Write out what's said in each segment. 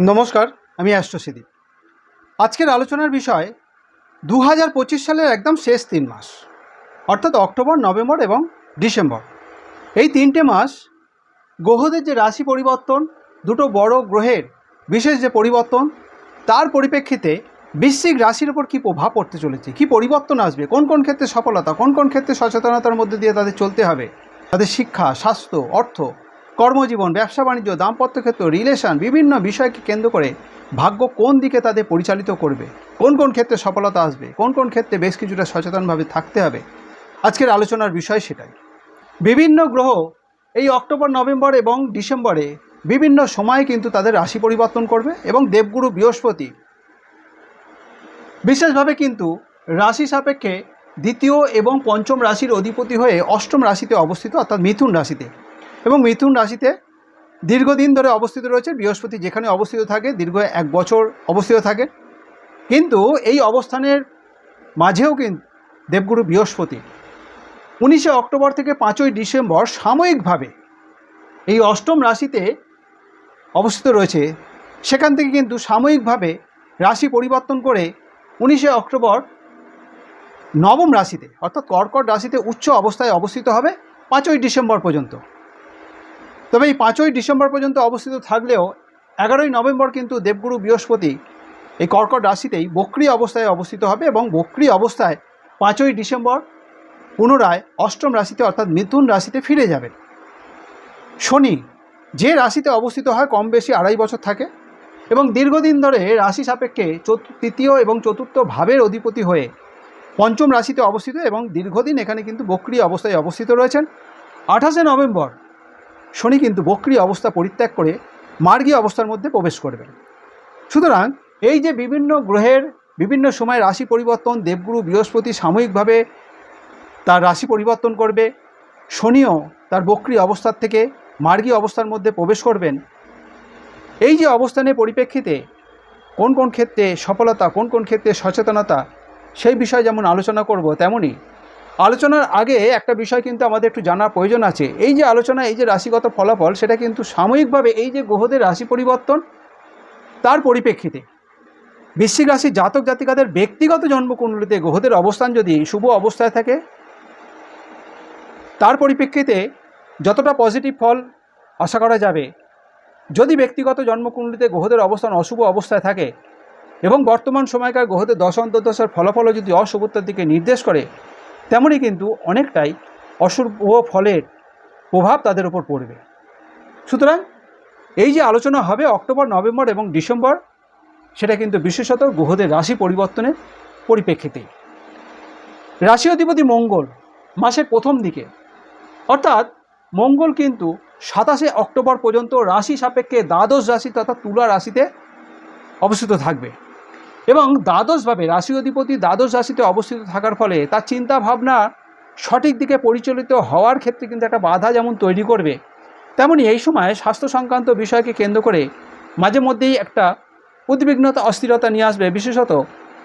নমস্কার, আমি অ্যাস্ট্রোসিদি আজকের আলোচনার বিষয় দু হাজার পঁচিশ সালের একদম শেষ তিন মাস, অর্থাৎ অক্টোবর, নভেম্বর এবং ডিসেম্বর। এই তিনটে মাস, গ্রহদের যে রাশি পরিবর্তন, দুটো বড় গ্রহের বিশেষ যে পরিবর্তন, তার পরিপ্রেক্ষিতে বৃশ্চিক রাশির ওপর কী প্রভাব পড়তে চলেছে? কী পরিবর্তন আসবে? কোন কোন ক্ষেত্রে সফলতা? কোন কোন ক্ষেত্রে সচেতনতার মধ্যে দিয়ে তাদের চলতে হবে? তাদের শিক্ষা, স্বাস্থ্য, অর্থ কর্মজীবন, ব্যবসা, বাণিজ্য, দাম্পত্য ক্ষেত্র রিলেশন বিভিন্ন বিষয়কে কেন্দ্র করে ভাগ্য কোন দিকে তাদের পরিচালিত করবে? কোন কোন ক্ষেত্রে সফলতা আসবে? কোন কোন ক্ষেত্রে বেশ কিছুটা সচেতনভাবে থাকতে হবে? আজকের আলোচনার বিষয় সেটাই। বিভিন্ন গ্রহ এই অক্টোবর, নভেম্বর এবং ডিসেম্বরে বিভিন্ন সময়ে কিন্তু তাদের রাশি পরিবর্তন করবে এবং দেবগুরু বৃহস্পতি বিশেষভাবে কিন্তু রাশি সাপেক্ষে দ্বিতীয় এবং পঞ্চম রাশির অধিপতি হয়ে অষ্টম রাশিতে অবস্থিত, অর্থাৎ মিথুন রাশিতে। এবং মিথুন রাশিতে দীর্ঘদিন ধরে অবস্থিত রয়েছে, বৃহস্পতি যেখানে অবস্থিত থাকে, দীর্ঘ এক বছর অবস্থিত থাকে। কিন্তু এই অবস্থানের মাঝেও কিন্তু দেবগুরু বৃহস্পতি। উনিশে অক্টোবর থেকে পাঁচই ডিসেম্বর সাময়িকভাবে এই অষ্টম রাশিতে অবস্থিত রয়েছে। সেখান থেকে কিন্তু সাময়িকভাবে রাশি পরিবর্তন করে উনিশে অক্টোবর নবম রাশিতে, অর্থাৎ কর্কট রাশিতে উচ্চ অবস্থায় অবস্থিত হবে পাঁচই ডিসেম্বর পর্যন্ত। তবে এই পাঁচই ডিসেম্বর পর্যন্ত অবস্থিত থাকলেও এগারোই নভেম্বর কিন্তু দেবগুরু বৃহস্পতি এই কর্কট রাশিতেই বক্রি অবস্থায় অবস্থিত হবে এবং বক্রি অবস্থায় পাঁচই ডিসেম্বর পুনরায় অষ্টম রাশিতে অর্থাৎ মিথুন রাশিতে ফিরে যাবেন শনি, যে রাশিতে অবস্থিত হয় কম বেশি আড়াই বছর থাকে এবং দীর্ঘদিন ধরে রাশি সাপেক্ষে তৃতীয় এবং চতুর্থ ভাবের অধিপতি হয়ে পঞ্চম রাশিতে অবস্থিত এবং দীর্ঘদিন এখানে কিন্তু বক্রি অবস্থায় অবস্থিত রয়েছেন। আঠাশে নভেম্বর শনি কিন্তু বক্রি অবস্থা পরিত্যাগ করে মার্গী অবস্থার মধ্যে প্রবেশ করবেন। সুতরাং এই যে বিভিন্ন গ্রহের বিভিন্ন সময় রাশি পরিবর্তন, দেবগুরু বৃহস্পতি সাময়িকভাবে তার রাশি পরিবর্তন করবে, শনিও তার বক্রি অবস্থার থেকে মার্গী অবস্থার মধ্যে প্রবেশ করবেন। এই যে অবস্থানের পরিপ্রেক্ষিতে কোন কোন ক্ষেত্রে সফলতা, কোন কোন ক্ষেত্রে সচেতনতা, সেই বিষয়ে যেমন আলোচনা করব, তেমনই আলোচনার আগে একটা বিষয় কিন্তু আমাদের একটু জানার প্রয়োজন আছে। এই যে আলোচনা, এই যে রাশিগত ফলাফল, সেটা কিন্তু সাময়িকভাবে এই যে গ্রহদের রাশি পরিবর্তন, তার পরিপ্রেক্ষিতে বৃশ্চিক রাশির জাতক জাতিকাদের ব্যক্তিগত জন্মকুণ্ডলিতে গ্রহদের অবস্থান যদি শুভ অবস্থায় থাকে, তার পরিপ্রেক্ষিতে যতটা পজিটিভ ফল আশা করা যাবে, যদি ব্যক্তিগত জন্মকুণ্ডলিতে গ্রহদের অবস্থান অশুভ অবস্থায় থাকে এবং বর্তমান সময়কার গ্রহদের দশ অন্তর্দশার ফলাফলও যদি অশুভতার দিকে নির্দেশ করে তেমনই কিন্তু অনেকটাই অশুভ ফলের প্রভাব তাদের উপর পড়বে। সুতরাং এই যে আলোচনা হবে অক্টোবর, নভেম্বর এবং ডিসেম্বর, সেটা কিন্তু বিশেষত গ্রহদের রাশি পরিবর্তনের পরিপ্রেক্ষিতেই রাশি অধিপতি মঙ্গল মাসের প্রথম দিকে, অর্থাৎ মঙ্গল কিন্তু সাতাশে অক্টোবর পর্যন্ত রাশি সাপেক্ষে দ্বাদশ রাশি তথা তুলা রাশিতে অবস্থিত থাকবে। এবং দ্বাদশভাবে রাশি অধিপতি দ্বাদশ রাশিতে অবস্থিত থাকার ফলে তার চিন্তা ভাবনা সঠিক দিকে পরিচালিত হওয়ার ক্ষেত্রে কিন্তু একটা বাধা যেমন তৈরি করবে, তেমনি এই সময় স্বাস্থ্য সংক্রান্ত বিষয়কে কেন্দ্র করে মাঝে মধ্যেই একটা উদ্বিগ্নতা, অস্থিরতা নিয়ে আসবে। বিশেষত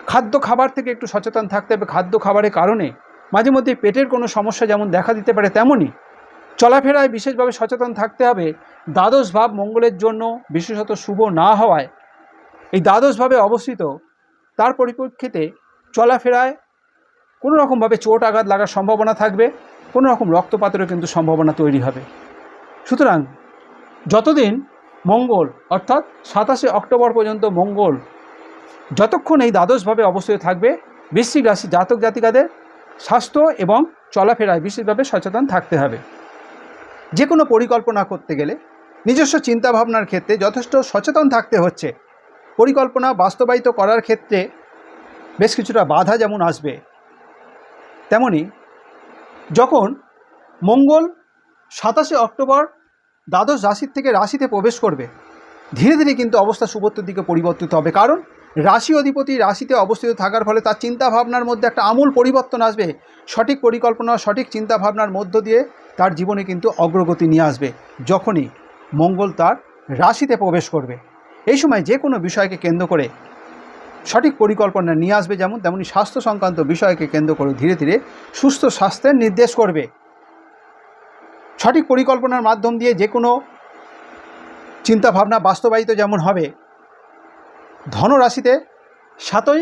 খাদ্য খাবার থেকে একটু সচেতন থাকতে হবে। খাদ্য খাবারের কারণে মাঝে মধ্যে পেটের কোনো সমস্যা যেমন দেখা দিতে পারে তেমনই চলাফেরায় বিশেষভাবে সচেতন থাকতে হবে। দ্বাদশ ভাব মঙ্গলের জন্য, বিশেষত শুভ না হওয়ায়। এই দ্বাদশভাবে অবস্থিত তার পরিপ্রেক্ষিতে চলাফেরায় কোনো রকমভাবে চোট আঘাত লাগার সম্ভাবনা থাকবে, কোনো রকম রক্তপাতেরও কিন্তু সম্ভাবনা তৈরি হবে। সুতরাং যতদিন মঙ্গল, অর্থাৎ সাতাশে অক্টোবর পর্যন্ত মঙ্গল যতক্ষণ এই দ্বাদশভাবে অবস্থিত থাকবে, বৃশ্চিক রাশি জাতক জাতিকাদের স্বাস্থ্য এবং চলাফেরায় বিশেষভাবে সচেতন থাকতে হবে। যে কোনো পরিকল্পনা করতে গেলে নিজস্ব চিন্তাভাবনার ক্ষেত্রে যথেষ্ট সচেতন থাকতে হচ্ছে। পরিকল্পনা বাস্তবায়িত করার ক্ষেত্রে বেশ কিছুটা বাধা যেমন আসবে, তেমনি যখন মঙ্গল সাতাশে অক্টোবর দ্বাদশ রাশির থেকে রাশিতে প্রবেশ করবে, ধীরে ধীরে কিন্তু অবস্থা শুভত্বের দিকে পরিবর্তিত হবে। কারণ রাশি অধিপতি রাশিতে অবস্থিত থাকার ফলে তার চিন্তা ভাবনার মধ্যে একটা আমূল পরিবর্তন আসবে। সঠিক পরিকল্পনা, সঠিক চিন্তা ভাবনার মধ্য দিয়ে তার জীবনে কিন্তু অগ্রগতি নিয়ে আসবে, যখনই মঙ্গল তার রাশিতে প্রবেশ করবে। এই সময় যে কোনো বিষয়কে কেন্দ্র করে সঠিক পরিকল্পনা নিয়ে আসবে যেমন তেমনি স্বাস্থ্য সংক্রান্ত বিষয়কে কেন্দ্র করে ধীরে ধীরে সুস্থ স্বাস্থ্যের নির্দেশ করবে। সঠিক পরিকল্পনার মাধ্যম দিয়ে যে কোনো চিন্তাভাবনা বাস্তবায়িত যেমন হবে। ধনরাশিতে সাতই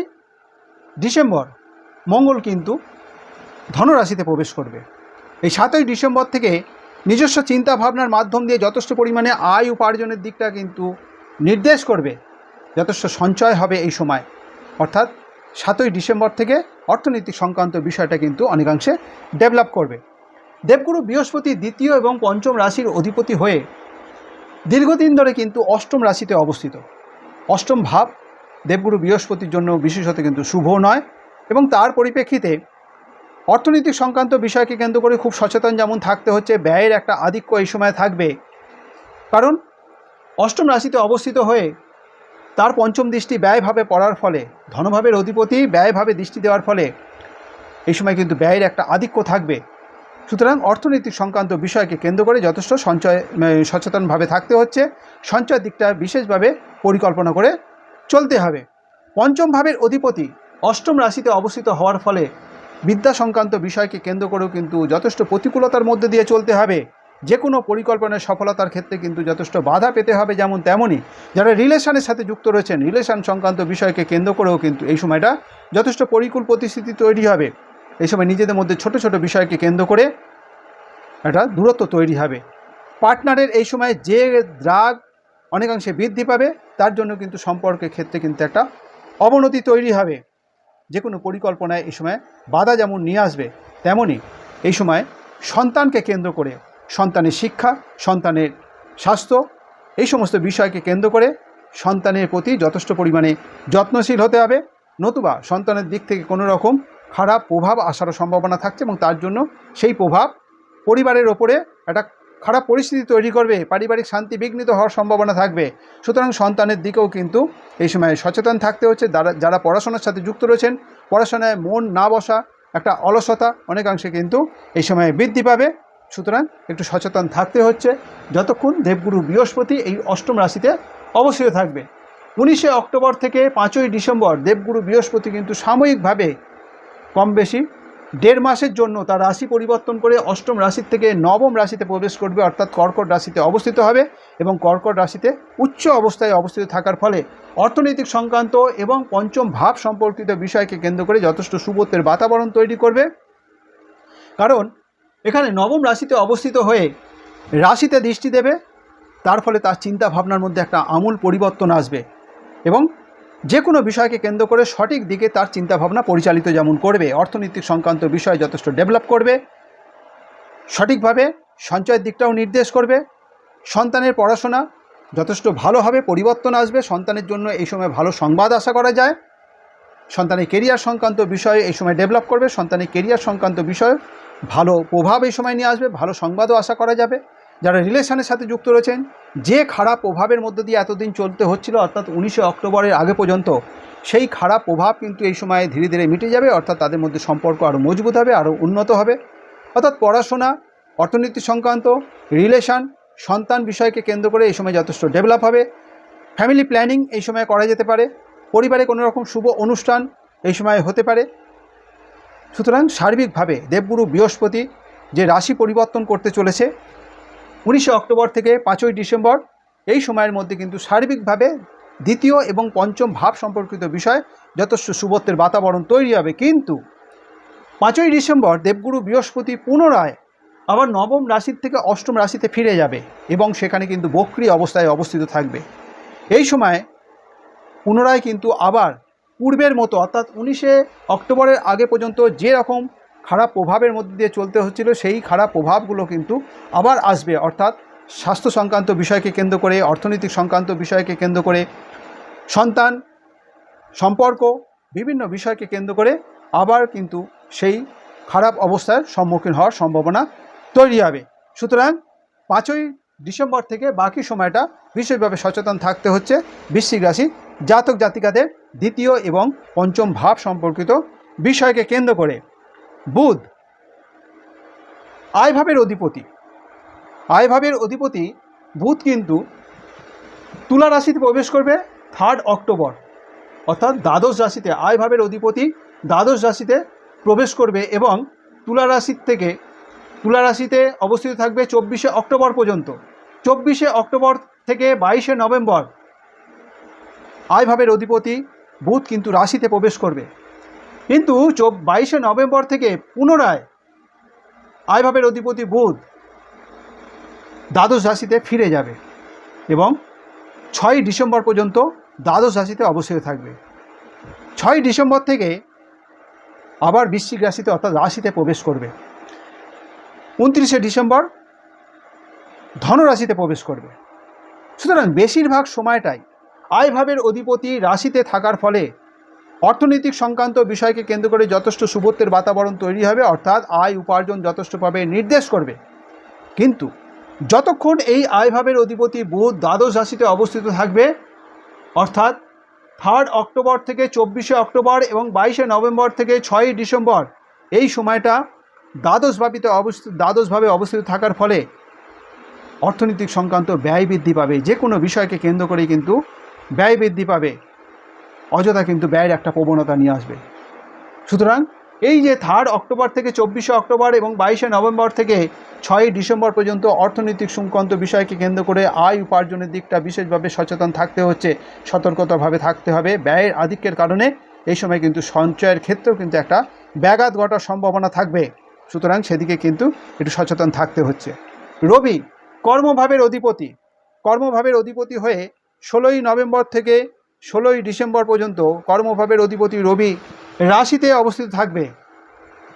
ডিসেম্বর, মঙ্গল কিন্তু ধনরাশিতে প্রবেশ করবে। এই সাতই ডিসেম্বর থেকে নিজস্ব চিন্তা ভাবনার মাধ্যম দিয়ে যথেষ্ট পরিমাণে আয় উপার্জনের দিকটা কিন্তু নির্দেশ করবে যথেষ্ট সঞ্চয় হবে এই সময়। অর্থাৎ সাতই ডিসেম্বর থেকে অর্থনৈতিক সংক্রান্ত বিষয়টা কিন্তু অনেকাংশে ডেভেলপ করবে। দেবগুরু বৃহস্পতি দ্বিতীয় এবং পঞ্চম রাশির অধিপতি হয়ে দীর্ঘদিন ধরে কিন্তু অষ্টম রাশিতে অবস্থিত। অষ্টম ভাব দেবগুরু বৃহস্পতির জন্য বিশেষত কিন্তু শুভ নয় এবং তার পরিপ্রেক্ষিতে অর্থনৈতিক সংক্রান্ত বিষয়কে কেন্দ্র করে খুব সচেতন যেমন থাকতে হচ্ছে, ব্যয়ের একটা আধিক্য এই সময় থাকবে। কারণ অষ্টম রাশিতে অবস্থিত হয়ে তার পঞ্চম দৃষ্টি ব্যয়ভাবে পড়ার ফলে, ধনভাবের অধিপতি ব্যয়ভাবে দৃষ্টি দেওয়ার ফলে এই সময় কিন্তু ব্যয়ের একটা আধিক্য থাকবে। সুতরাং অর্থনৈতিক সংক্রান্ত বিষয়কে কেন্দ্র করে যথেষ্ট সঞ্চয় সচেতনভাবে থাকতে হচ্ছে। সঞ্চয় দিকটা বিশেষভাবে পরিকল্পনা করে চলতে হবে। পঞ্চম ভাবের অধিপতি অষ্টম রাশিতে অবস্থিত হওয়ার ফলে বিদ্যা সংক্রান্ত বিষয়কে কেন্দ্র করেও কিন্তু যথেষ্ট প্রতিকূলতার মধ্যে দিয়ে চলতে হবে। যে কোনো পরিকল্পনার সফলতার ক্ষেত্রে কিন্তু যথেষ্ট বাধা পেতে হবে যেমন তেমনই যারা রিলেশনের সাথে যুক্ত রয়েছেন, রিলেশন সংক্রান্ত বিষয়কে কেন্দ্র করেও কিন্তু এই সময়টা যথেষ্ট পরিকূল পরিস্থিতি তৈরি হবে। এই সময় নিজেদের মধ্যে ছোট ছোট বিষয়কে কেন্দ্র করে একটা দূরত্ব তৈরি হবে। পার্টনারের এই সময় যে দ্রাগ অনেকাংশে বৃদ্ধি পাবে, তার জন্য কিন্তু সম্পর্কের ক্ষেত্রে কিন্তু একটা অবনতি তৈরি হবে। যে কোনো পরিকল্পনায় এই সময় বাধা যেমন নিয়ে আসবে, তেমনই এই সময় সন্তানকে কেন্দ্র করে সন্তানের শিক্ষা, সন্তানের স্বাস্থ্য, এই সমস্ত বিষয়কে কেন্দ্র করে সন্তানের প্রতি যথেষ্ট পরিমাণে যত্নশীল হতে হবে। নতুবা সন্তানের দিক থেকে কোনো রকম খারাপ প্রভাব আসারও সম্ভাবনা থাকছে এবং তার জন্য সেই প্রভাব পরিবারের ওপরে একটা খারাপ পরিস্থিতি তৈরি করবে, পারিবারিক শান্তি বিঘ্নিত হওয়ার সম্ভাবনা থাকবে। সুতরাং সন্তানের দিকেও কিন্তু এই সময় সচেতন থাকতে হচ্ছে। যারা পড়াশোনার সাথে যুক্ত রয়েছেন, পড়াশোনায় মন না বসা একটা অলসতা অনেকাংশে কিন্তু এই সময়ে বৃদ্ধি পাবে। সুতরাং একটু সচেতন থাকতে হচ্ছে। যতক্ষণ দেবগুরু বৃহস্পতি এই অষ্টম রাশিতে অবস্থিত থাকবে। উনিশে অক্টোবর থেকে পাঁচই ডিসেম্বর দেবগুরু বৃহস্পতি কিন্তু সাময়িকভাবে কম বেশি দেড় মাসের জন্য তার রাশি পরিবর্তন করে অষ্টম রাশির থেকে নবম রাশিতে প্রবেশ করবে, অর্থাৎ কর্কট রাশিতে অবস্থিত হবে এবং কর্কট রাশিতে উচ্চ অবস্থায় অবস্থিত থাকার ফলে অর্থনৈতিক সংক্রান্ত এবং পঞ্চম ভাব সম্পর্কিত বিষয়কে কেন্দ্র করে যথেষ্ট সুবত্বের বাতাবরণ তৈরি করবে। কারণ এখানে নবম রাশিতে অবস্থিত হয়ে রাশিতে দৃষ্টি দেবে। তার ফলে তার চিন্তা ভাবনার মধ্যে একটা আমূল পরিবর্তন আসবে এবং যে কোনো বিষয়কে কেন্দ্র করে সঠিক দিকে তার চিন্তাভাবনা পরিচালিত যেমন করবে, অর্থনৈতিক সংক্রান্ত বিষয় যথেষ্ট ডেভেলপ করবে, সঠিকভাবে সঞ্চয়ের দিকটাও নির্দেশ করবে, সন্তানের পড়াশোনা যথেষ্ট ভালো হবে, পরিবর্তন আসবে, সন্তানের জন্য এই সময় ভালো সংবাদ আশা করা যায়, সন্তানের কেরিয়ার সংক্রান্ত বিষয়ে এই সময় ডেভেলপ করবে, সন্তানের কেরিয়ার সংক্রান্ত বিষয় ভালো প্রভাব এই সময় নিয়ে আসবে, ভালো সংবাদও আশা করা যাবে। যারা রিলেশনের সাথে যুক্ত রয়েছেন, যে খারাপ প্রভাবের মধ্য দিয়ে এতদিন চলতে হচ্ছিল, অর্থাৎ উনিশে অক্টোবরের আগে পর্যন্ত, সেই খারাপ প্রভাব কিন্তু এই সময়ে ধীরে ধীরে মিটে যাবে, অর্থাৎ তাদের মধ্যে সম্পর্ক আরও মজবুত হবে আরও উন্নত হবে। অর্থাৎ পড়াশোনা, অর্থনীতি সংক্রান্ত, রিলেশন, সন্তান বিষয়কে কেন্দ্র করে এই সময় যথেষ্ট ডেভেলপ হবে। ফ্যামিলি প্ল্যানিং এই সময় করা যেতে পারে। পরিবারে কোনো রকম শুভ অনুষ্ঠান এই সময় হতে পারে। সুতরাং সার্বিকভাবে দেবগুরু বৃহস্পতি যে রাশি পরিবর্তন করতে চলেছে, উনিশে অক্টোবর থেকে পাঁচই ডিসেম্বর, এই সময়ের মধ্যে কিন্তু সার্বিকভাবে দ্বিতীয় এবং পঞ্চম ভাব সম্পর্কিত বিষয় যথেষ্ট সুবত্বের বাতাবরণ তৈরি হবে। কিন্তু পাঁচই ডিসেম্বর দেবগুরু বৃহস্পতি পুনরায় আবার নবম রাশির থেকে অষ্টম রাশিতে ফিরে যাবে এবং সেখানে কিন্তু বক্রি অবস্থায় অবস্থিত থাকবে। এই সময় পুনরায় কিন্তু আবার পূর্বের মতো, অর্থাৎ উনিশে অক্টোবরের আগে পর্যন্ত যে রকম খারাপ প্রভাবের মধ্যে দিয়ে চলতে হচ্ছিল, সেই খারাপ প্রভাবগুলো কিন্তু আবার আসবে। অর্থাৎ স্বাস্থ্য সংক্রান্ত বিষয়কে কেন্দ্র করে, অর্থনৈতিক সংক্রান্ত বিষয়কে কেন্দ্র করে, সন্তান সম্পর্ক বিভিন্ন বিষয়কে কেন্দ্র করে আবার কিন্তু সেই খারাপ অবস্থার সম্মুখীন হওয়ার সম্ভাবনা তৈরি হবে। সুতরাং পাঁচই ডিসেম্বর থেকে বাকি সময়টা বিশেষভাবে সচেতন থাকতে হচ্ছে বৃশ্চিক রাশি জাতক জাতিকাদের দ্বিতীয় এবং পঞ্চম ভাব সম্পর্কিত বিষয়কে কেন্দ্র করে বুধ আয়ভাবের অধিপতি। আয়ভাবের অধিপতি বুধ কিন্তু তুলা রাশিতে প্রবেশ করবে থার্ড অক্টোবর অর্থাৎ দ্বাদশ রাশিতে আয়ভাবের অধিপতি দ্বাদশ রাশিতে প্রবেশ করবে এবং তুলা রাশির থেকে, তুলা রাশিতে অবস্থিত থাকবে চব্বিশে অক্টোবর পর্যন্ত। চব্বিশে অক্টোবর থেকে বাইশে নভেম্বর আয়ভাবের অধিপতি বুধ কিন্তু রাশিতে প্রবেশ করবে। কিন্তু চব বাইশে নভেম্বর থেকে পুনরায় আয়ভাবের অধিপতি বুধ দ্বাদশ রাশিতে ফিরে যাবে এবং ছয়ই ডিসেম্বর পর্যন্ত দ্বাদশ রাশিতে অবশ্যই থাকবে। ছয়ই ডিসেম্বর থেকে আবার বৃশ্চিক রাশিতে অর্থাৎ রাশিতে প্রবেশ করবে। উনত্রিশে ডিসেম্বর ধনরাশিতে প্রবেশ করবে। সুতরাং বেশিরভাগ সময়টাই আয়ভাবের অধিপতি রাশিতে থাকার ফলে অর্থনৈতিক সংক্রান্ত বিষয়কে কেন্দ্র করে যথেষ্ট শুভত্বের বাতাবরণ তৈরি হবে, অর্থাৎ আয় উপার্জন যথেষ্টভাবে নির্দেশ করবে। কিন্তু যতক্ষণ এই আয়ভাবের অধিপতি বুধ দ্বাদশ রাশিতে অবস্থিত থাকবে, অর্থাৎ থার্ড অক্টোবর থেকে চব্বিশে অক্টোবর এবং বাইশে নভেম্বর থেকে ছয়ই ডিসেম্বর, এই সময়টা দ্বাদশভাবিতে অবস্থিত দ্বাদশভাবে অবস্থিত থাকার ফলে অর্থনৈতিক সংক্রান্ত ব্যয় বৃদ্ধি পাবে। যে কোনো বিষয়কে কেন্দ্র করেই কিন্তু ব্যয় বৃদ্ধি পাবে। অযথা কিন্তু ব্যয়ের একটা প্রবণতা নিয়ে আসবে। সুতরাং এই যে থার্ড অক্টোবর থেকে চব্বিশে অক্টোবর এবং বাইশে নভেম্বর থেকে ছয়ই ডিসেম্বর পর্যন্ত অর্থনৈতিক সংক্রান্ত বিষয়কে কেন্দ্র করে আয় উপার্জনের দিকটা বিশেষভাবে সচেতন থাকতে হচ্ছে, সতর্কতাভাবে থাকতে হবে। ব্যয়ের আধিক্যের কারণে এই সময় কিন্তু সঞ্চয়ের ক্ষেত্রেও কিন্তু একটা ব্যাঘাত ঘটার সম্ভাবনা থাকবে। সুতরাং সেদিকে কিন্তু একটু সচেতন থাকতে হচ্ছে। রবি, কর্মভাবের অধিপতি। কর্মভাবের অধিপতি হয়ে ষোলোই নভেম্বর থেকে ষোলোই ডিসেম্বর পর্যন্ত কর্মভাবের অধিপতি রবি রাশিতে অবস্থিত থাকবে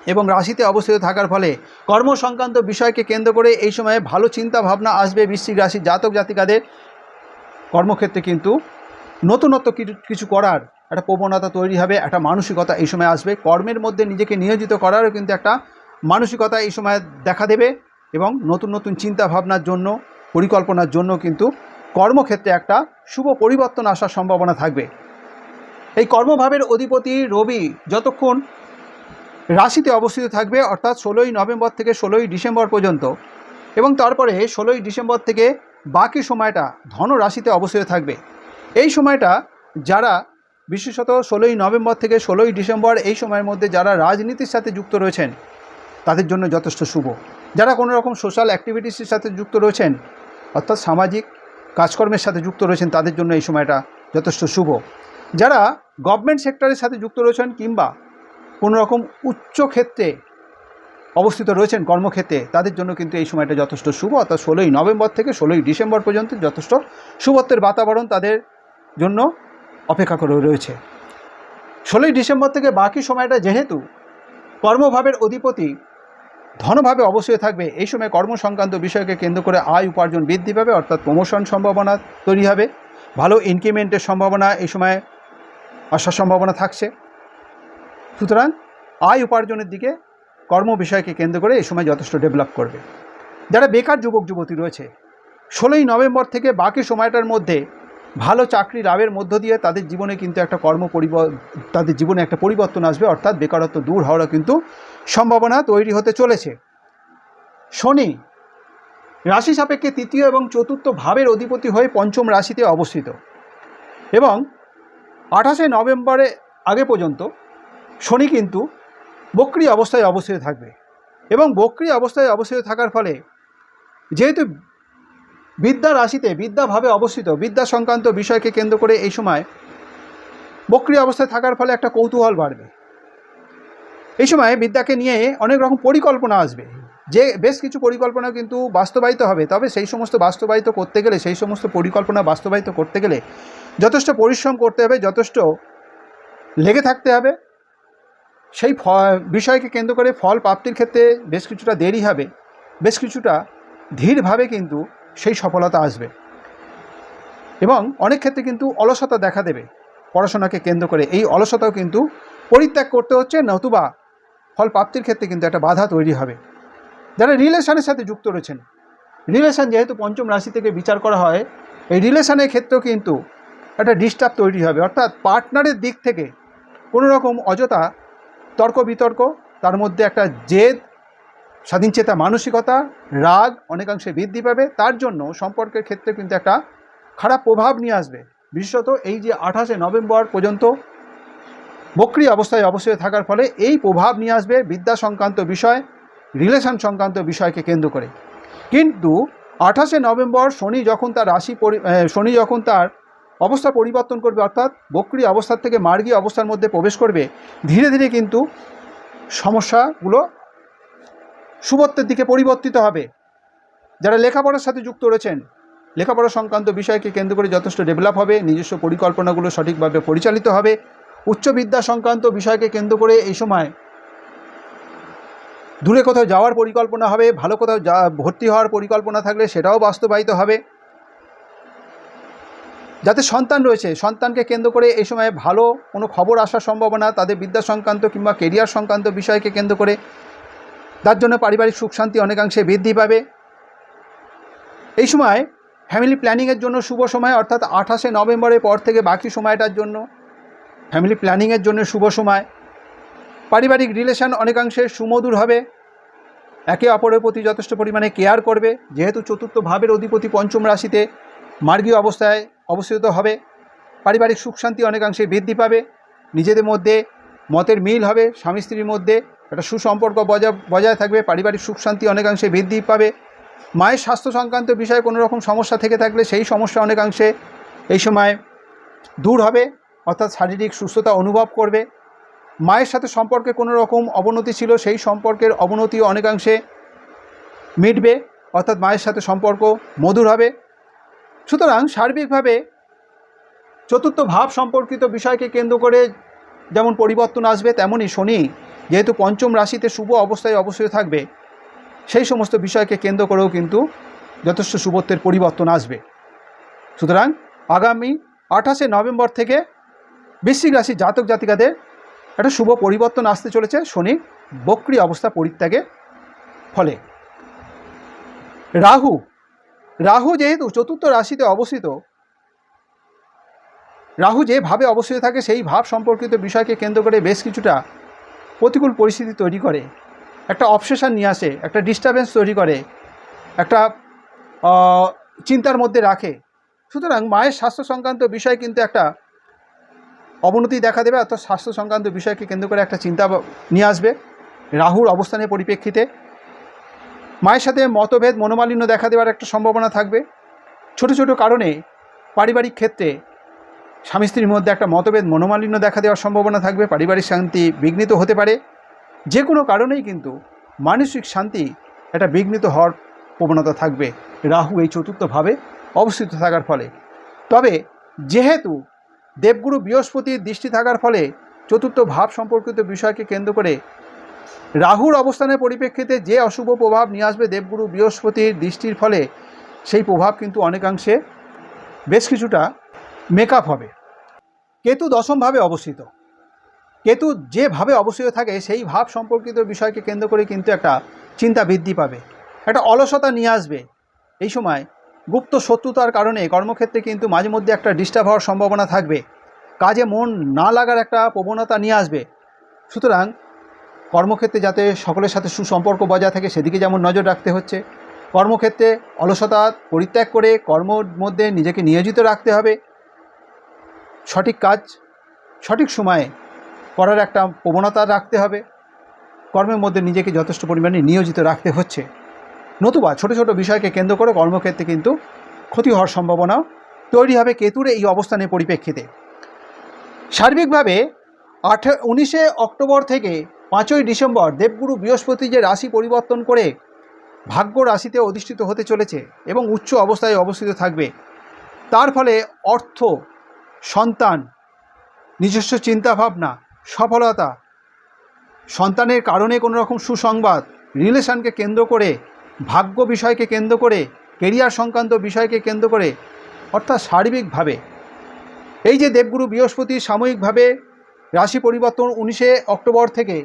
এবং রাশিতে অবস্থিত থাকার ফলে কর্ম সংক্রান্ত বিষয়কে কেন্দ্র করে এই সময়ে ভালো চিন্তা ভাবনা আসবে বৃশ্চিক রাশির জাতক জাতিকাদের। কর্মক্ষেত্রে কিন্তু নতুনত্ব কিছু- করার একটা প্রবণতা তৈরি হবে, একটা মানসিকতা এই সময় আসবে। কর্মের মধ্যে নিজেকে নিয়োজিত করারও কিন্তু একটা মানসিকতা এই সময় দেখা দেবে এবং নতুন নতুন চিন্তা ভাবনার জন্য, পরিকল্পনার জন্য কিন্তু কর্মক্ষেত্রে একটা শুভ পরিবর্তন আসার সম্ভাবনা থাকবে। এই কর্মভাবের অধিপতি রবি যতক্ষণ রাশিতে অবস্থিত থাকবে, অর্থাৎ ষোলোই নভেম্বর থেকে ষোলোই ডিসেম্বর পর্যন্ত এবং তারপরে ষোলোই ডিসেম্বর থেকে বাকি সময়টা ধন রাশিতে অবস্থিত থাকবে। এই সময়টা যারা বিশেষত ষোলোই নভেম্বর থেকে ষোলোই ডিসেম্বর এই সময়ের মধ্যে যারা রাজনীতির সাথে যুক্ত রয়েছেন, তাদের জন্য যথেষ্ট শুভ। যারা কোনো রকম সোশ্যাল অ্যাক্টিভিটিসের সাথে যুক্ত রয়েছেন, অর্থাৎ সামাজিক কাজকর্মের সাথে যুক্ত রয়েছেন, তাদের জন্য এই সময়টা যথেষ্ট শুভ। যারা গভর্নমেন্ট সেক্টরের সাথে যুক্ত রয়েছেন কিংবা কোনো রকম উচ্চ ক্ষেত্রে অবস্থিত রয়েছেন কর্মক্ষেত্রে, তাদের জন্য কিন্তু এই সময়টা যথেষ্ট শুভ। অর্থাৎ ষোলোই নভেম্বর থেকে ষোলোই ডিসেম্বর পর্যন্ত যথেষ্ট শুভত্বের বাতাবরণ তাদের জন্য অপেক্ষা করে রয়েছে। ষোলোই ডিসেম্বর থেকে বাকি সময়টা যেহেতু কর্মভাবের অধিপতি ধনভাবে অবশ্যই থাকবে। এই সময় কর্ম সংক্রান্ত বিষয়কে কেন্দ্র করে আয় উপার্জন বৃদ্ধি পাবে, অর্থাৎ প্রমোশন সম্ভাবনা তৈরি হবে। ভালো ইনক্রিমেন্টের সম্ভাবনা এই সময় আসার সম্ভাবনা থাকছে। সুতরাং আয় উপার্জনের দিকে কর্ম বিষয়কে কেন্দ্র করে এই সময় যথেষ্ট ডেভেলপ করবে। যারা বেকার যুবক, যুবতী রয়েছে, ষোলোই নভেম্বর থেকে বাকি সময়টার মধ্যে ভালো চাকরি লাভের মধ্য দিয়ে তাদের জীবনে কিন্তু একটা কর্ম পরিব তাদের জীবনে একটা পরিবর্তন আসবে, অর্থাৎ বেকারত্ব দূর হওয়ারও কিন্তু সম্ভাবনা তৈরি হতে চলেছে। শনি রাশি সাপেক্ষে তৃতীয় এবং চতুর্থ ভাবের অধিপতি হয়ে পঞ্চম রাশিতে অবস্থিত এবং আঠাশে নভেম্বরে আগে পর্যন্ত শনি কিন্তু বক্রি অবস্থায় অবস্থিত থাকবে এবং বক্রি অবস্থায় অবস্থিত থাকার ফলে যেহেতু বিদ্যা রাশিতে বিদ্যাভাবে অবস্থিত, বিদ্যা সংক্রান্ত বিষয়কে কেন্দ্র করে এই সময় বক্রি অবস্থায় থাকার ফলে একটা কৌতূহল বাড়বে। এই সময় বিদ্যাকে নিয়ে অনেক রকম পরিকল্পনা আসবে। যে বেশ কিছু পরিকল্পনা কিন্তু বাস্তবায়িত হবে, তবে সেই সমস্ত বাস্তবায়িত করতে গেলে, সেই সমস্ত পরিকল্পনা বাস্তবায়িত করতে গেলে যথেষ্ট পরিশ্রম করতে হবে, যথেষ্ট লেগে থাকতে হবে। সেই ফ, বিষয়কে কেন্দ্র করে ফল প্রাপ্তির ক্ষেত্রে বেশ কিছুটা দেরি হবে, বেশ কিছুটা ধীরভাবে কিন্তু সেই সফলতা আসবে। এবং অনেক ক্ষেত্রে কিন্তু অলসতা দেখা দেবে, পড়াশোনাকে কেন্দ্র করে। এই অলসতাও কিন্তু পরিত্যাগ করতে হচ্ছে, নতুবা ফল প্রাপ্তির ক্ষেত্রে কিন্তু একটা বাধা তৈরি হবে। যারা রিলেশনের সাথে যুক্ত রয়েছেন, রিলেশন যেহেতু পঞ্চম রাশি থেকে বিচার করা হয়, এই রিলেশনের ক্ষেত্রেও কিন্তু একটা ডিস্টার্ব তৈরি হবে। অর্থাৎ পার্টনারের দিক থেকে কোনো রকম অযথা তর্ক বিতর্ক তার মধ্যে একটা জেদ, স্বাধীনচেতা মানসিকতা, রাগ অনেকাংশে বৃদ্ধি পাবে। তার জন্য সম্পর্কের ক্ষেত্রে কিন্তু একটা খারাপ প্রভাব নিয়ে আসবে। বিশেষত এই যে আঠাশে নভেম্বর পর্যন্ত বক্রি অবস্থায় অবশ্যই থাকার ফলে এই প্রভাব নিয়ে আসবে বিদ্যা সংক্রান্ত বিষয়, রিলেশন সংক্রান্ত বিষয়কে কেন্দ্র করে। কিন্তু আঠাশে নভেম্বর শনি যখন তার রাশি শনি যখন তার অবস্থা পরিবর্তন করবে, অর্থাৎ বক্রি অবস্থার থেকে মার্গী অবস্থার মধ্যে প্রবেশ করবে, ধীরে ধীরে কিন্তু সমস্যাগুলো শুভত্বের দিকে পরিবর্তিত হবে। যারা লেখাপড়ার সাথে যুক্ত রয়েছেন, লেখাপড়া সংক্রান্ত বিষয়কে কেন্দ্র করে যথেষ্ট ডেভেলপ হবে, নিজস্ব পরিকল্পনাগুলো সঠিকভাবে পরিচালিত হবে। উচ্চ বিদ্যা সংক্রান্ত বিষয়কে কেন্দ্র করে এই সময় দূরে কোথাও যাওয়ার পরিকল্পনা হবে, ভালো কোথাও ভর্তি হওয়ার পরিকল্পনা থাকলে সেটাও বাস্তবায়িত হবে। যাতে সন্তান রয়েছে, সন্তানকে কেন্দ্র করে এই সময় ভালো কোনো খবর আসার সম্ভাবনা, তাদের বিদ্যা সংক্রান্ত কিংবা কেরিয়ার সংক্রান্ত বিষয়কে কেন্দ্র করে, তার জন্য পারিবারিক সুখ শান্তি অনেকাংশে বৃদ্ধি পাবে। এই সময় ফ্যামিলি প্ল্যানিংয়ের জন্য শুভ সময়, অর্থাৎ আঠাশে নভেম্বরের পর থেকে বাকি সময়টার জন্য ফ্যামিলি প্ল্যানিংয়ের জন্য শুভ সময়। পারিবারিক রিলেশন অনেকাংশে সুমধুর হবে। একে অপরের প্রতি যথেষ্ট পরিমাণে কেয়ার করবে। যেহেতু চতুর্থ ভাবের অধিপতি পঞ্চম রাশিতে মার্গীয় অবস্থায় অবস্থিত হবে। পারিবারিক সুখ শান্তি অনেকাংশে বৃদ্ধি পাবে। নিজেদের মধ্যে মতের মিল হবে। স্বামী স্ত্রীর মধ্যে একটা সুসম্পর্ক বজায় বজায় থাকবে। পারিবারিক সুখ শান্তি অনেকাংশে বৃদ্ধি পাবে। মায়ের স্বাস্থ্য সংক্রান্ত বিষয়ে কোনো রকম সমস্যা থেকে থাকলে সেই সমস্যা অনেকাংশে এই সময় দূর হবে। অর্থাৎ শারীরিক সুস্থতা অনুভব করবে। মায়ের সাথে সম্পর্কে কোনো রকম অবনতি ছিল, সেই সম্পর্কের অবনতি অনেকাংশে মিটবে, অর্থাৎ মায়ের সাথে সম্পর্ক মধুর হবে। সুতরাং সার্বিকভাবে চতুর্থ ভাব সম্পর্কিত বিষয়কে কেন্দ্র করে যেমন পরিবর্তন আসবে, তেমনই শনি যেহেতু পঞ্চম রাশিতে শুভ অবস্থায় অবশ্যই থাকবে, সেই সমস্ত বিষয়কে কেন্দ্র করেও কিন্তু যথেষ্ট শুভত্বের পরিবর্তন আসবে। সুতরাং আগামী আঠাশে নভেম্বর থেকে বৃশ্চিক রাশি জাতক জাতিকাদের একটা শুভ পরিবর্তন আসতে চলেছে শনি বক্রি অবস্থা পরিত্যাগে ফলে। রাহু রাহু যেহেতু চতুর্থ রাশিতে অবস্থিত, রাহু যে ভাবে অবস্থিত থাকে সেই ভাব সম্পর্কিত বিষয়কে কেন্দ্র করে বেশ কিছুটা প্রতিকূল পরিস্থিতি তৈরি করে। একটা অবসেশন নিয়ে আসে, একটা ডিস্টারবেন্স তৈরি করে, একটা চিন্তার মধ্যে রাখে। সুতরাং মায়ের স্বাস্থ্য সংক্রান্ত বিষয় কিন্তু একটা অবনতি দেখা দেবে, অর্থাৎ স্বাস্থ্য সংক্রান্ত বিষয়কে কেন্দ্র করে একটা চিন্তা নিয়ে আসবে। রাহুর অবস্থানের পরিপ্রেক্ষিতে মায়ের সাথে মতভেদ, মনোমালিন্য দেখা দেওয়ার একটা সম্ভাবনা থাকবে। ছোট ছোট কারণে পারিবারিক ক্ষেত্রে স্বামী স্ত্রীর মধ্যে একটা মতভেদ, মনোমালিন্য দেখা দেওয়ার সম্ভাবনা থাকবে। পারিবারিক শান্তি বিঘ্নিত হতে পারে। যে কোনো কারণেই কিন্তু মানসিক শান্তি একটা বিঘ্নিত হওয়ার প্রবণতা থাকবে। রাহু এই চতুর্থভাবে অবস্থিত থাকার ফলে। তবে যেহেতু দেবগুরু বৃহস্পতির দৃষ্টি থাকার ফলে চতুর্থ ভাব সম্পর্কিত বিষয়কে কেন্দ্র করে রাহুর অবস্থানের পরিপ্রেক্ষিতে যে অশুভ প্রভাব নিয়ে আসবে দেবগুরু বৃহস্পতির দৃষ্টির ফলে, সেই প্রভাব কিন্তু অনেকাংশে বেশ কিছুটা মেকআপ হবে। কেতু দশমভাবে অবস্থিত। কেতু যেভাবে অবস্থিত থাকে, সেই ভাব সম্পর্কিত বিষয়কে কেন্দ্র করে কিন্তু একটা চিন্তা বৃদ্ধি পাবে। একটা অলসতা নিয়ে আসবে। এই সময় গুপ্ত শত্রুতার কারণে কর্মক্ষেত্রে কিন্তু মাঝে মধ্যে একটা ডিস্টার্ব হওয়ার সম্ভাবনা থাকবে। কাজে মন না লাগার একটা প্রবণতা নিয়ে আসবে। সুতরাং কর্মক্ষেত্রে যাতে সকলের সাথে সুসম্পর্ক বজায় থাকে, সেদিকে যেমন নজর রাখতে হচ্ছে, কর্মক্ষেত্রে অলসতা পরিত্যাগ করে কর্মর মধ্যে নিজেকে নিয়োজিত রাখতে হবে। সঠিক কাজ সঠিক সময়ে করার একটা প্রবণতা রাখতে হবে। কর্মের মধ্যে নিজেকে যথেষ্ট পরিমাণে নিয়োজিত রাখতে হচ্ছে। নতুবা ছোট ছোট বিষয়কে কেন্দ্র করে কর্মক্ষেত্রে কিন্তু ক্ষতি হওয়ার সম্ভাবনা তৈরি হবে কেতুর এই অবস্থানের পরিপ্রেক্ষিতে। সার্বিকভাবে আঠ, উনিশে অক্টোবর থেকে পাঁচই ডিসেম্বর দেবগুরু বৃহস্পতি যে রাশি পরিবর্তন করে ভাগ্য রাশিতে অধিষ্ঠিত হতে চলেছে এবং উচ্চ অবস্থায় অবস্থিত থাকবে, তার ফলে অর্থ, সন্তান, নিজস্ব চিন্তাভাবনা, সফলতা, সন্তানের কারণে কোনো রকম সুসংবাদ রিলেশনকে কেন্দ্র করে ভাগ্য বিষয়কে কেন্দ্র করে কেরিয়ার সংক্রান্ত বিষয়কে কেন্দ্র করে, অর্থাৎ সার্বিকভাবে। এই যে দেবগুরু বৃহস্পতি সাময়িকভাবে রাশি পরিবর্তন উনিশে অক্টোবর থেকে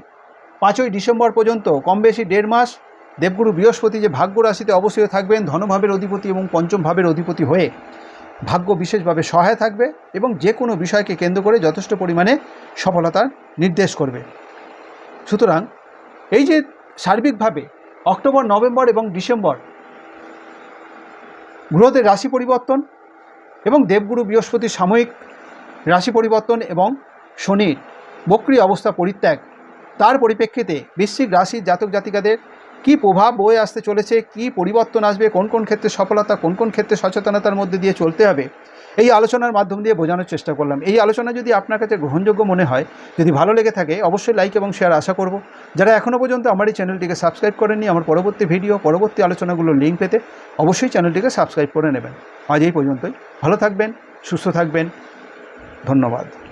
পাঁচই ডিসেম্বর পর্যন্ত, কম বেশি দেড় মাস, দেবগুরু বৃহস্পতি যে ভাগ্য রাশিতে অবস্থিত থাকবেন, ধনভাবের অধিপতি এবং পঞ্চম ভাবের অধিপতি হয়ে ভাগ্য বিশেষভাবে সহায় থাকবে এবং যে কোনো বিষয়কে কেন্দ্র করে যথেষ্ট পরিমাণে সফলতার নির্দেশ করবে। সুতরাং এই যে সার্বিকভাবে অক্টোবর, নভেম্বর এবং ডিসেম্বর গ্রহদের রাশি পরিবর্তন এবং দেবগুরু বৃহস্পতির সাময়িক রাশি পরিবর্তন এবং শনির বক্রি অবস্থা পরিত্যাগ। তার পরিপ্রেক্ষিতে বৃশ্চিক রাশির জাতক জাতিকাদের কী প্রভাব বয়ে আসতে চলেছে? কী পরিবর্তন আসবে? কোন কোন ক্ষেত্রে সফলতা? কোন কোন ক্ষেত্রে সচেতনতার মধ্যে দিয়ে চলতে হবে? এই আলোচনার মাধ্যম দিয়ে বোঝানোর চেষ্টা করলাম। এই আলোচনা যদি আপনার কাছে গ্রহণযোগ্য মনে হয়, যদি ভালো লেগে থাকে, অবশ্যই লাইক এবং শেয়ার আশা করব। যারা এখনও পর্যন্ত আমার এই চ্যানেলটিকে সাবস্ক্রাইব করেননি, আমার পরবর্তী ভিডিও পরবর্তী আলোচনাগুলোর লিঙ্ক পেতে অবশ্যই চ্যানেলটিকে সাবস্ক্রাইব করে নেবেন। আজ এই পর্যন্তই। ভালো থাকবেন, সুস্থ থাকবেন। ধন্যবাদ।